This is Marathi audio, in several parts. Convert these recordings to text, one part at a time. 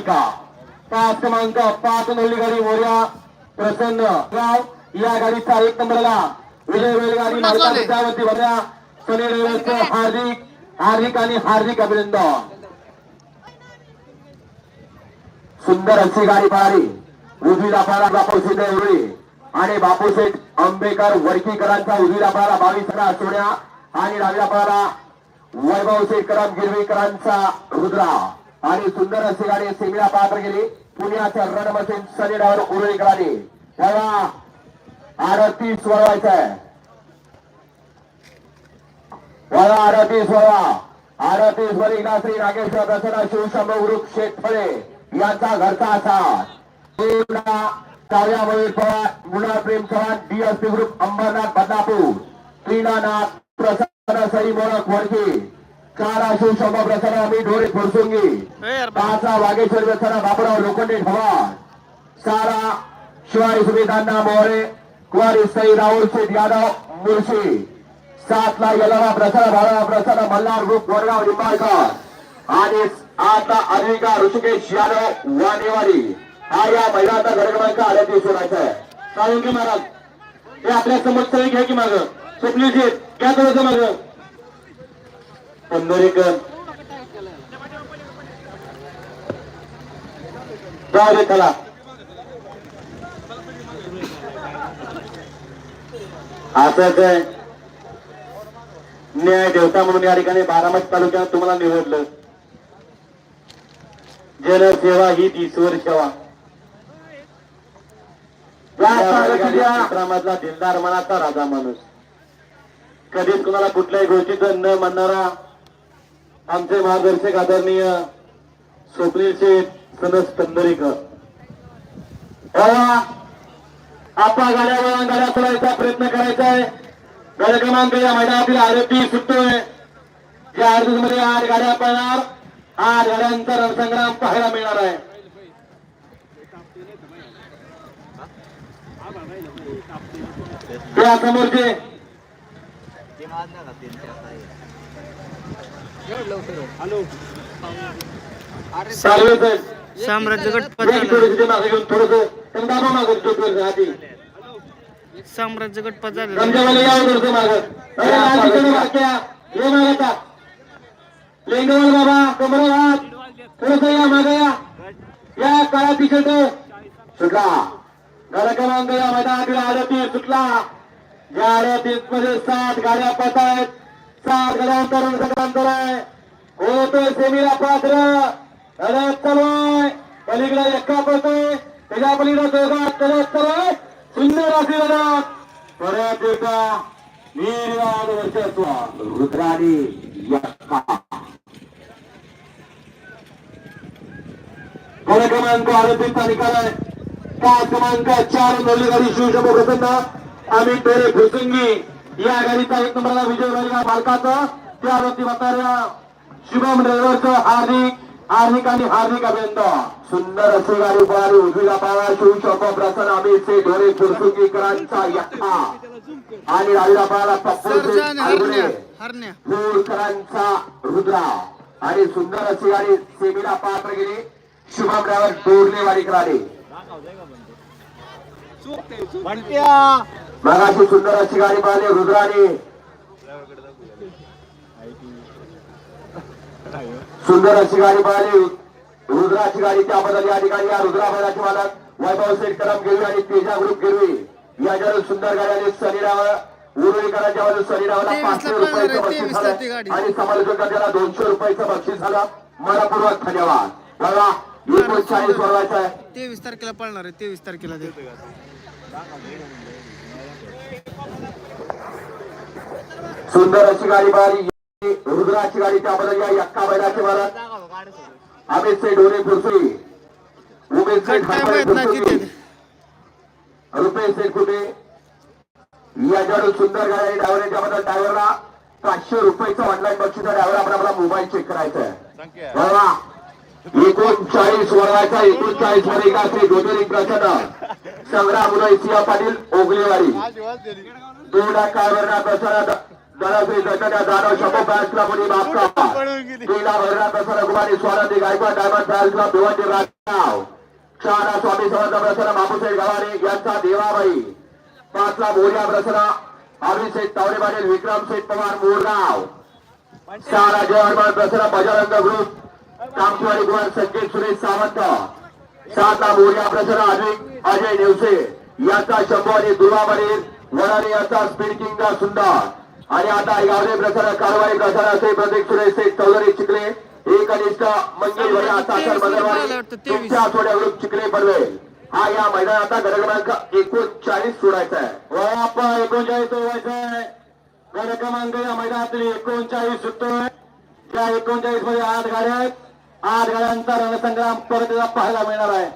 पाच क्रमांक पाच नवली गाडी मोर्या प्रसन्न. गाव या गाडीचा एक नंबरला विजय विद्यावती भरल्या. हार्दिक हार्दिक आणि हार्दिक अभिनंदन. सुंदर अशी गाडी पळाली उजवीला पळाला बापू शिंदे उरळी आणि बापूशेठ आंबेकर वडकीकरांचा उजवीला पळाला बावीस अकरा सोन्या. आणि डावीला पळाला वैभव शेखरम गिरवीकरांचा रुद्रा. आणि सुंदर असे गाडी सेमीला पात्र गेली पुण्याच्या रणमसेन सनी डावर उरळीकरांनी त्याला अडतीस वळवायचं आहे वळा अडतीस वळवा अडतीस वरिष्ठ श्री नागेश्वर दसरा शिवशंभ वृक्ष शेतफळे यांचा घरचा असा काव्यामुळे पवार मुला प्रेम चव्हाण डीएसपी ग्रुप अंबरनाथ बदनापूर. क्रीडानाथ प्रसन्न सई मोरक वडकी चारा शिवशंभ प्रसन्न मी ढोरे फुरसुंगी पाचा वागेश्वर प्रसन्न बाबुराव लोखंडे भवान. सारा शिवारी सुभेदांना मोरे कुमारी सई राहुल शेठ यादव मुळशी. सातला यलवा प्रसाद भाडा प्रसाद मल्हार ग्रुप वडगाव निंबाळकर. आणि आता अनिका ऋषिकेश यादव वानेवाडी हा या महिलांचा घर क्रमांक आल्याची सोडायचा आहे? चालून की महाराज? हे आपल्यासमोर घ्या की माग. शेठ क्या करायचं माग. पंधरेकर जाऊ दे चला असंच आहे न्याय देवता म्हणून या ठिकाणी बारामती तालुक्यात तुम्हाला निवडलं. जनसेवा ही ईश्वर सेवा. दिलदार मनाचा राजा माणूस. कधीच कुणाला कुठल्याही गोष्टीचं न म्हणणारा आमचे मार्गदर्शक आदरणीय स्वप्नील शेठ सनस पंढरीकर आपा गाड्या गाड्या सोडायचा प्रयत्न करायचा आहे गड क्रमांक या मैदानातील आरोपी सुटतोय. या आरतीमध्ये आठ गाड्या पळणार. आठ गाड्यांचा रणसंग्राम पाहायला मिळणार आहे. त्या समोरचे आधी साम्राज्य गटपत झालं लेंगवल बाबा कमर हात थोडस या मागे या या काळा टी शर्ट सुटला गड क्रमांक या मैदानातील आरती सुटला या आरतीत मध्ये सात गाड्या पत आहेत चार गाड्यांतर गडांतर आहे होतोय सेमीला पात्र रथ चालू आहे पलीकडे एक्का पळतोय. त्याच्या पलीकडे दोघा करत चालू आहे सुंदर अशी लढत. परत एकदा निर्वाद वर्चस्व रुद्राणी यक्का गड क्रमांक आरोपीचा निकाल आहे. पाच क्रमांक चार नोंदणी गाडी शिवशंभू प्रसन्न. आम्ही पेरे फुसुंगी या गाडीचा एक नंबरला विजय बैलगाड मालकाचं. त्या आरोपी म्हाताऱ्या शुभम ड्रायव्हरचं हार्दिक हार्दिक आणि हार्दिक अभिनंदन. सुंदर अशी गाडी पळाली उजवीला पावा शिवशंभू प्रसन्न आम्ही से ढोरे फुरसुंगीकरांचा यक्का आणि हरण्या हरण्या. होळकरांचा रुद्रा. आणि सुंदर अशी गाडी सेमीला पात्र गेली शुभम ड्रायव्हर डोरले वारी कराले मगाशी सुंदर अशी गाडी पाहिली रुद्राने. सुंदर अशी गाडी पाहिली रुद्राची गाडी त्याबद्दल या ठिकाणी या रुद्रा बैलाचे मालक वैभव सेठ करम गिरवी आणि तेजा ग्रुप गिरवी. या ज्या सुंदर गाड्याने शरीरावर उरुळीकरांच्या बाजू शरीरावर पाचशे रुपयाचं बक्षीस झालं. आणि समालोचक त्याला दोनशे रुपयाचं बक्षीस झालं. मनपूर्वक धन्यवाद. बघा एकोणचाळीस वर्गाचा आहे. तेवीस तारखेला पळणार आहे तेवीस तारखेला सुंदर अशी गाडी पाहिली रुद्राची गाडी त्याबद्दल या यक्का बैलाचे मालक अमित से डोरे फुरसुई उमेश सेठ रुपेश सेठ कुठे? याच्यावर सुंदर गाडी ड्रायव्हर त्याबद्दल ड्रायव्हरला पाचशे रुपयाचं ऑनलाईन बक्षीस ड्रायव्हर आपण आपला मोबाईल चेक करायचा आहे बघा. एकोणचाळीस वर्गाचा एकोणचाळीस का श्री गोदरी प्रसन्न संग्राम उदय सिंह पाटील ओगलेवाडी. दोन काळवरना प्रसाद दराश्री चैतन्य जाधव शंभू फॅन्स क्लब मुनी बापका क्रीडा प्रसन्न कुमारी स्वानंदी गायकवाड डायमंड क्लब भिवंडी राजगाव. शहाणा स्वामी समर्थ प्रसन्न बापूसाहेब गव्हाणे यांचा देवाबाई. पाचला मोर्या प्रसन्न अभिषेक पाटील विक्रम शेठ पवार मोरगाव. प्रसन्न बजरंग ग्रुप कामचवाडी कुमार संकेत सुरेश सावंत. सातला मोर्या प्रसन्न अजय अजय नेवसे. यांचा शंभू आणि वडाने यांचा स्पीड किंग सुंदर. आणि आता गावडे प्रसन्न कारवाई असे प्रतीक सुरेश शेठ चौधरी चिखले एक कनिष्ठ मंगेश भैया साखर तुमच्या चिखले पनवेल हा या मैदानाचा गड क्रमांक एकोणचाळीस सोडायचा आहे. वयाप्पा एकोणचाळीस व्हायचा आहे. गड क्रमांक या मैदानातील एकोणचाळीस सुटतोय. त्या एकोणचाळीसमध्ये आठ गाड्या आहेत. आठ गाड्यांचा रणसंग्राम परत पाहायला मिळणार आहे.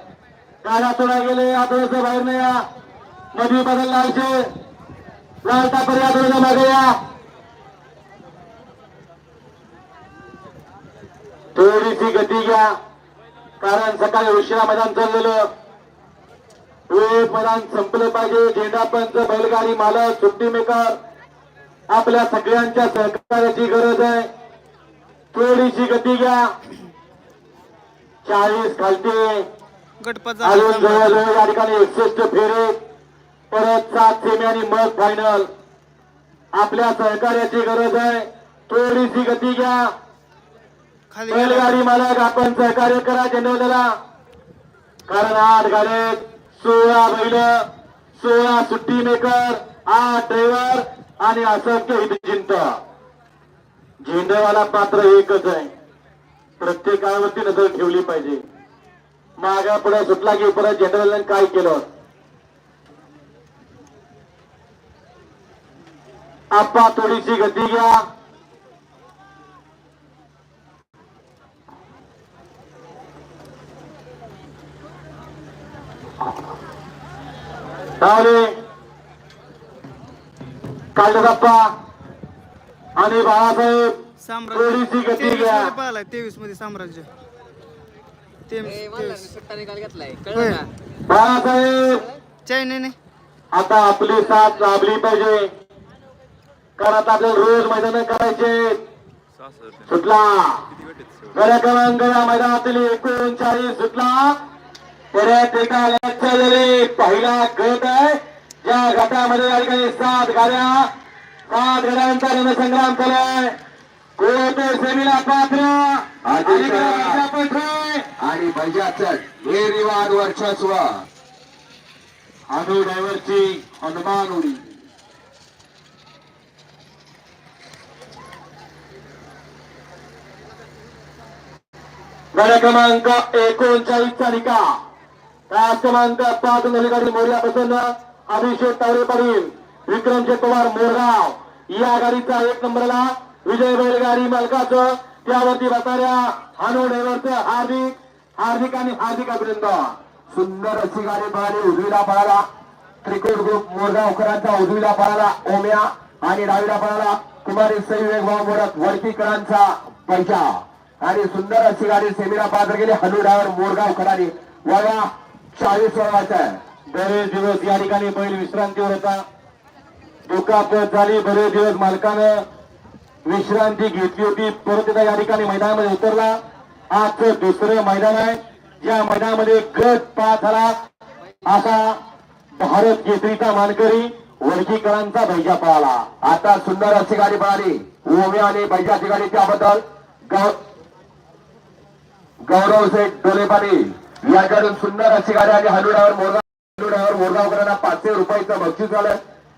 गाड्या सोडा गेले आठवड्याचं बाहेर नाही. या मधी बदल लालचे लाल टाकर या मागे या थोडीशी गती घ्या. कारण सकाळी उशिरा मैदान चाललेलं. मैदान संपलं पाहिजे. झेंडा पंच बैलगाडी मालक सुट्टी मेकर. आपल्या सगळ्यांच्या सहकार्याची गरज आहे. थोडीशी गती घ्या. चाळीस खालते. अजून जवळजवळ या ठिकाणी एकसष्ट फेरे. परत सात सेमी आणि मग फायनल आपल्या सहकार्याची गरज आहे. थोडीशी गती घ्या. बैलगाडी मालक आपण सहकार्य करा जनवलेला कारण आठ गाड्यात सोळा बैल सोळा सुट्टी मेकर आठ ड्रायव्हर आणि असंख्य हितचिंत. झेंडेवाला पात्र एकच आहे. प्रत्येकावरती नजर ठेवली पाहिजे. मागा पुढे सुटला की परत झेंडेवाल्याने काय केलं? आप्पा थोडीशी गती घ्या धावले कालबाप्पा आणि बाळासाहेब थोडीशी साम्राज्य गती घ्या. पाहिलाय तेवीसमध्ये साम्राज्य बाळासाहेब चायनीने आता आपली साथ लाभली पाहिजे कारण आता आपल्याला रोज मैदान करायचे. सुटला. गड क्रमांक या मैदानातील एकोणचाळीस सुटला. परत एका लक्ष झाले पहिला गट आहे. ज्या गटामध्ये या ठिकाणी सात गाड्या. सात गाड्यांचा रणसंग्राम आहे कोट सेमीला पात्र? आणि बैजाचं हे रिवाज वर्चस्व. अनु ड्रायव्हरची हनुमान उडी. गड क्रमांक एकोणचाळीस तालिका तास क्रमांक पाच नवीगाडी मोर्या प्रसन्न अभिषेक तावरे पाटील विक्रमचे पवार मोरगाव. या गाडीचा एक नंबरला विजय बैलगाडी मालकाचं त्यावरती बसणाऱ्या हानू ड्रायव्हरचं हार्दिक हार्दिक आणि हार्दिक अभिनंदन. सुंदर अशी गाडी पळाली उजवीला पळाला. त्रिकोट ग्रुप मोरगावकरांचा उजवीला पळाला ओम्या आणि डावीला पळाला कुमारी सई वेगभाव मोरत वडकीकरांचा पैसा आणि सुंदर अशी गाडी सेमीला पात्र गेली हनू मोरगाव मोरगावकरांनी वया चाळीस वर्षाचा आहे. बरेच दिवस या ठिकाणी बैल विश्रांतीवर होता. दुखापत झाली बरेच दिवस मालकानं विश्रांती घेतली होती. परत एकदा या ठिकाणी मैदानामध्ये उतरला. आजचं दुसरं मैदान आहे. या मैदानामध्ये गट पाच झाला. असा भारत केसरीचा मानकरी वडकीकरांचा भैजा पळाला. आता सुंदर अशी गाडी पळाली. ओव्या आणि बैजाची गाडी त्याबद्दल गाव गौरव शेठ डोले पाटील सुंदर अशी गाडी आणि हनुडावर मोरगाव हनुडावर मोरगावकरांना पाचशे रुपयाचं बक्षीस झालं.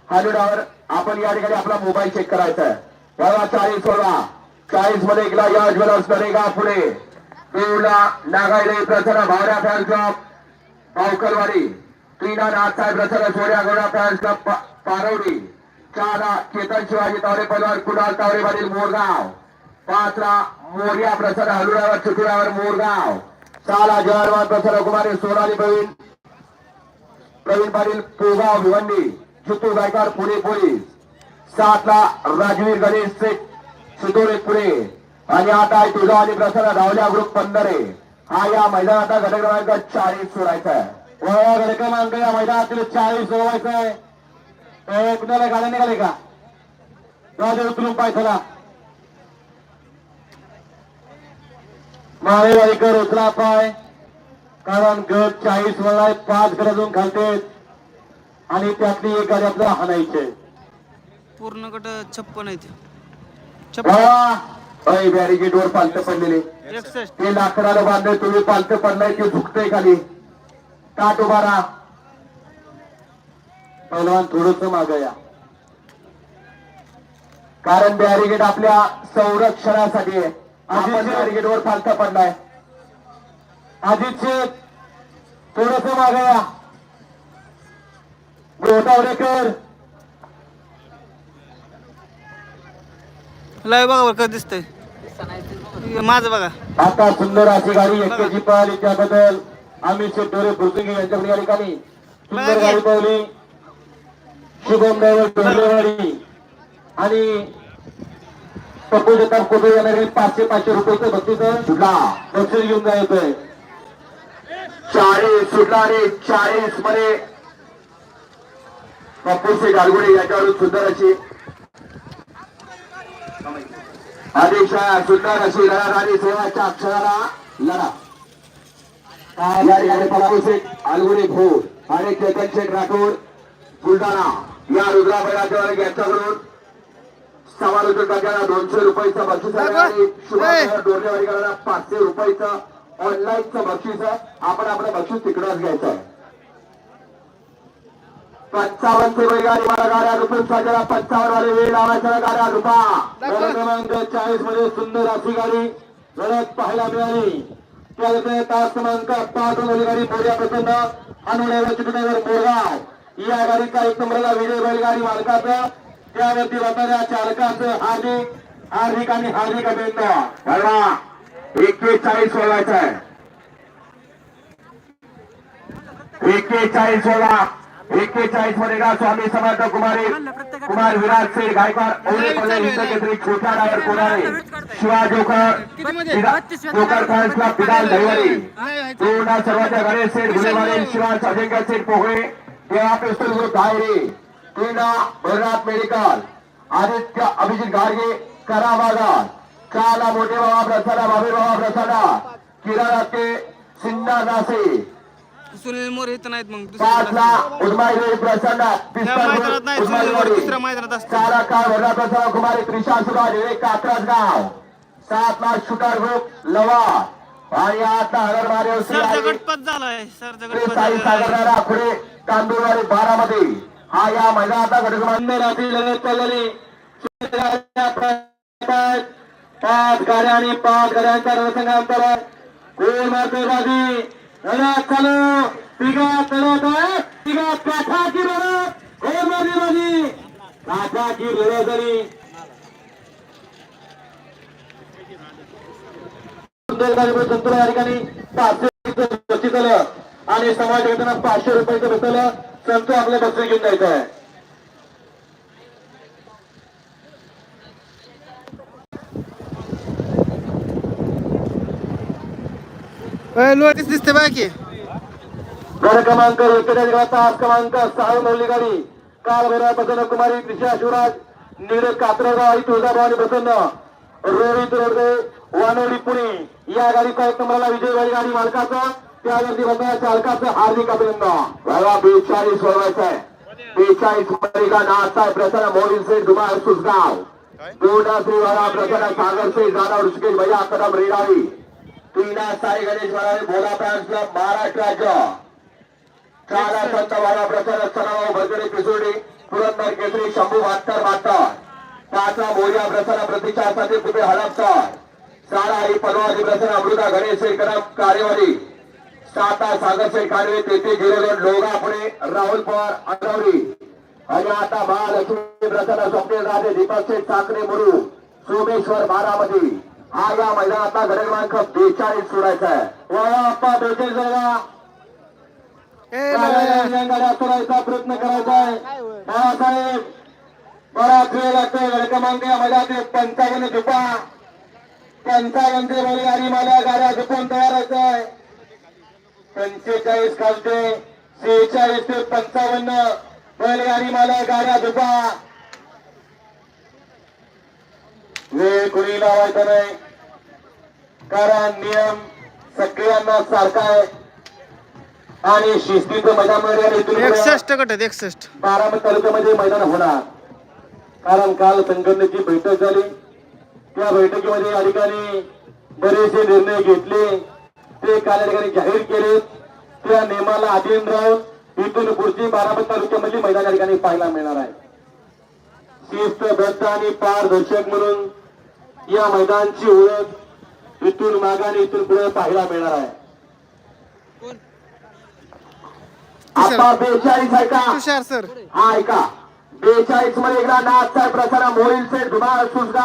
हनुडावर आपण या ठिकाणी आपला मोबाईल चेक करायचा आहे. बघा चाळीस सोळा. चाळीसमध्ये एकला या ज्वेलर्स नरेगा पुणे देऊला नागायले प्रसन्न भावऱ्या फॅन क्लब पावकलवाडी तीना नाथसाहेब प्रसन्न सोड्या गौडा फॅन क्लब पारवडी. चारा केतन शिवाजी तावरे परिवार कुणाल तावरे पाटील मोरगाव. पाचला मोर्या प्रसन्न हलुडावर चिटुळावर मोरगाव. साला जवाहरबाद प्रसन्न कुमारी सोनाली प्रवीण. प्रवीण पाटील पोगाव भिवंडी. चित्तूर गायकवाड पुणे पोलीस. सातला राजवीर गणेश शेठ सुदोरे पुणे. आणि आता आहे तुझा आणि प्रसन्न धावल्या ग्रुप पंधरे. हा या मैदानाचा घटक क्रमांक चाळीस सोडायचा आहे. वळवा घटक क्रमांक या मैदानातील चाळीस सोडवायचा आहे. अ, कुणाला गाड्या निघाले का? राजा उचलून पाय चला माळेवाडीकर उचला पाय. कारण गट चाळीस वळाय पाच गरजून घालतेत. आणि त्यातली एक गाडी आपल्याला हाणायचे पूर्ण गट छप्पन आहेत. अय बॅरिगेट वर पालत पडलेले. ते लाकडाला बांधले तुम्ही पालत पडलाय ते झुकतंय खाली. ताट उभा राहा. पहिलवान थोडस माग या. कारण बॅरिगेट आपल्या संरक्षणासाठी आहे. आपण बॅरिगेट वर पालत पडलाय. शेठ थोडस माग या. गोटावडेकर लाईव्ह बघा बरं कसं दिसतंय. माझं बघा. आता सुंदर अशी गाडी एक्केची पळाली त्याबद्दल. आम्ही शेटोरे फुरसुंगी यांच्याकडे या ठिकाणी. सुंदर गाडी पळवली शुभम ड्रायव्हर डोंगरेवाडी आणि पप्पू जगताप कोबे येणारे पाचशे पाचशे रुपयाचं बक्षीस सुटला. बक्षीस घेऊन जायचंय. चाळीस सुटला रे चाळीसमध्ये पप्पूचे गालगुडे याच्यावरून सुंदर अशी अध्यक्षा सुंदर अशी लढा झाली सोळाच्या अक्षराला लढा. काय गाडी आणि चेतन शेठ राठोड बुलढाणा. या रुद्रा बैराजवार यांच्याकडून समालोचन टाक्याला दोनशे रुपयाचं बक्षीस आहे. डोरलेवाडीकरांना पाचशे रुपयाचं ऑनलाईनचं बक्षीस आहे. आपण आपलं बक्षीस तिकडंच घ्यायचं आहे. पंचावन्न बैलगाडी मला गाड्या रुपये साजरा पंचावन्न वाले वेळ लावायच्या गाड्या रुपा. क्रमांक चाळीसमध्ये सुंदर अशी गाडी लढत पाहायला मिळाली. त्यामध्ये तास क्रमांक पाच वाली गाडी मोर्या प्रसन्न चिटण्यावर मोरगाव. या गाडीचा एक नंबरला विजय बैलगाडी मालकाचं. त्यावरती बसणाऱ्या चालकाचं हार्दिक हार्दिक आणि हार्दिक अभिनंदन. एक्केचाळीस सोळायचं आहे. एक्केचाळीस सोळा एक्केचाळीसमध्ये का स्वामी समर्थ कुमारी कुमार विराज शेठ गायकवाड ओले पल्ले छोटा डायवर कोणारे Shiva joker joker fans club पिदाल दहिवरी पूर्ण सर्वांच्या गणेश शेठ गुन्हेवारे शिवा अजिंक्य शेठ पोहळे देवा पेस्टल ग्रुप धायरे क्रीडा भरनाथ मेडिकल आदित्य अभिजित गाडगे करा बाजार काला मोठे बाबा प्रसादा बाबे बाबा प्रसादा किराणा ते सिन्ना नासे. सुनील मोरे इथं नाहीत मग पाचला उदमाई प्रसन्न त्या मैदानात नाही सुनील मोरे दुसऱ्या मैदानात असतात चारा काळ भरला कुमारी त्रिशा सुभाष कात्रज गाव. सातला शूटर ग्रुप लवा. आणि सरचा आहे. गटपत झालाय सरचा गटपत साई पुढे तांदूळवाडी बारामध्ये हा या मैदानाचा घटक रात्री लढत चाललेली पाच गाड्या आणि पाच गाड्यांचा रणसंघ अंतर आहे कोण बाजी लढत चालू तिघात लढत आहे. तिघात काठाची लढत. कोण बाजी बाजी काठाची लढत झाली. सुंदर संतुला या ठिकाणी पाचशे बक्षीस आणि समाज घटना पाचशे रुपयाचं बसवलं. संत आपलं बक्षीस घेऊन जायचं आहे. लोटीस दिसते बाकी गड क्रमांक तास क्रमांक सहा मौली गाडी काल भैरव प्रसन्न कुमारी त्रिशा शिवराज नीरज कात्रगाव आणि तुळजाभवानी प्रसन्न रोहित रोडे वानोडी पुणे. या गाडीचा एक नंबरला विजय गाडी गाडी मालकाचा. त्यावरती बसणाऱ्या चालकाचं हार्दिक अभिनंदन। बघा बेचाळीस वळवायचं आहे बेचाळीस मरिका नाचा आहे प्रसन्न मोदी से दुबार सुसगाव दोडा श्री वाला प्रसन्न सागर से जाधव ऋषिकेश भैया कदम रेडावी साई गणेश भोला प्रांत क्लब महाराष्ट्र राज्य। काला संत प्रसन्न सराव भरगडे पुरंदर केसरी शंभू मोर्या प्रसन्नसाठी सारा प्रसन्न अमृता गणेश कदम कार्यवाही। साता सागर शेठ काढवे तेथे झिरो दोन लोगा पुणे राहुल पवार अनवरी आणि आता महालक्ष्मी प्रसन्न स्वप्नील राजे दीपक शेठ साखरे मुरू सोमेश्वर बारामती. हा या मैदानातला गड क्रमांक बेचाळीस सोडायचा आहे. बेचाळीस जागा सोडायचा प्रयत्न करायचा आहे. बाळासाहेब बराच वेळ लागतोय गड क्रमांक या मैदानात पंचावन्न झुपा. पंचावन्नचे बैलगाडी मला गाड्या झुपून तयार व्हायचंय पंचेचाळीस खालते सेहेचाळीस ते पंचावन्न. बैलगाडी मला गाड्या झुपा वेळ कुणी लावायचा नाही. कारण नियम सगळ्यांना सारखा आहे. आणि शिस्तीचं मैदान एकसष्ट गट आहेत एकसष्ट. बारामती तालुक्यामध्ये मैदान होणार. कारण काल संघटनेची बैठक झाली. त्या बैठकीमध्ये या ठिकाणी बरेचसे निर्णय घेतले. ते काल या ठिकाणी जाहीर केले. त्या नियमाला अधीन राहून इथून पुढची बारामती तालुक्यामधली मैदान या ठिकाणी पाहायला मिळणार आहे. शिस्तबद्ध आणि पारदर्शक म्हणून या मैदानची ओळख इथून मागाने इथून पुढे पाहायला मिळणार आहे. आता बेचाळीस आहे का? तुषार सर. हा ऐका. बेचाळीसमध्ये एकदा नाथ साहेब प्रसारा मोहिल सेठ धुमाळ सुसगा